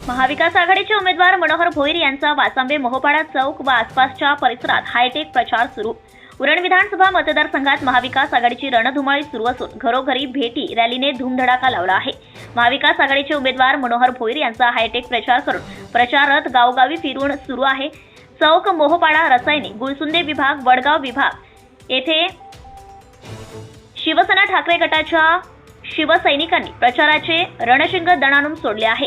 महाविकास आघाडीचे उमेदवार मनोहर भोईर यांचा वासांबे मोहपाडा चौक व आसपासच्या परिसरात हायटेक प्रचार सुरू. उरण विधानसभा मतदारसंघात महाविकास आघाडीची रणधुमाळी सुरू असून घरोघरी भेटी रॅलीने धूमधडाका लावला आहे. महाविकास आघाडीचे उमेदवार मनोहर भोईर यांचा हायटेक प्रचार करून प्रचाररथ गावगावी फिरून सुरू आहे. चौक मोहपाडा रसायने गुळसुंदे विभाग वडगाव विभाग येथे शिवसेना ठाकरे गटाच्या शिवसैनिकांनी प्रचाराचे रणशिंग दणाणून सोडले आहे.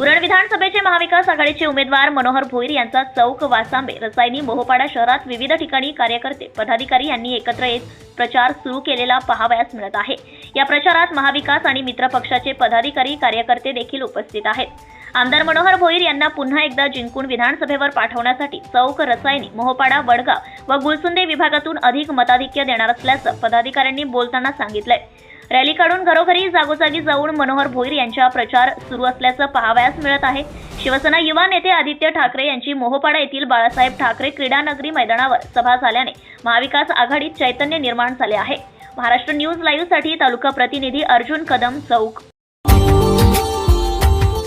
उरण विधानसभेचे महाविकास आघाडीचे उमेदवार मनोहर भोईर यांचा चौक वासांबे रसायनी मोहोपाडा शहरात विविध ठिकाणी कार्यकर्ते पदाधिकारी यांनी एकत्र येत प्रचार सुरू केलेला पाहावयास मिळत आहे. या प्रचारात महाविकास आणि मित्र पक्षाचे पदाधिकारी कार्यकर्ते देखील उपस्थित आहेत. आमदार मनोहर भोईर यांना पुन्हा एकदा जिंकून विधानसभेवर पाठवण्यासाठी चौक रसायनी मोहोपाडा वडगाव व गुलसुंदे विभागातून अधिक मताधिक्य देणार असल्याचं पदाधिकाऱ्यांनी बोलताना सांगितलंय. रॅली काढून घरोघरी जागोजागी जाऊन मनोहर भोईर यांचा प्रचार सुरू असल्याचं पाहावयास मिळत आहे. शिवसेना युवा नेते आदित्य ठाकरे यांची मोहोपाडा येथील बाळासाहेब ठाकरे क्रीडा नगरी मैदानावर सभा झाल्याने महाविकास आघाडीत चैतन्य निर्माण झाले आहे. महाराष्ट्र न्यूज लाईव्हसाठी तालुका प्रतिनिधी अर्जुन कदम चौक.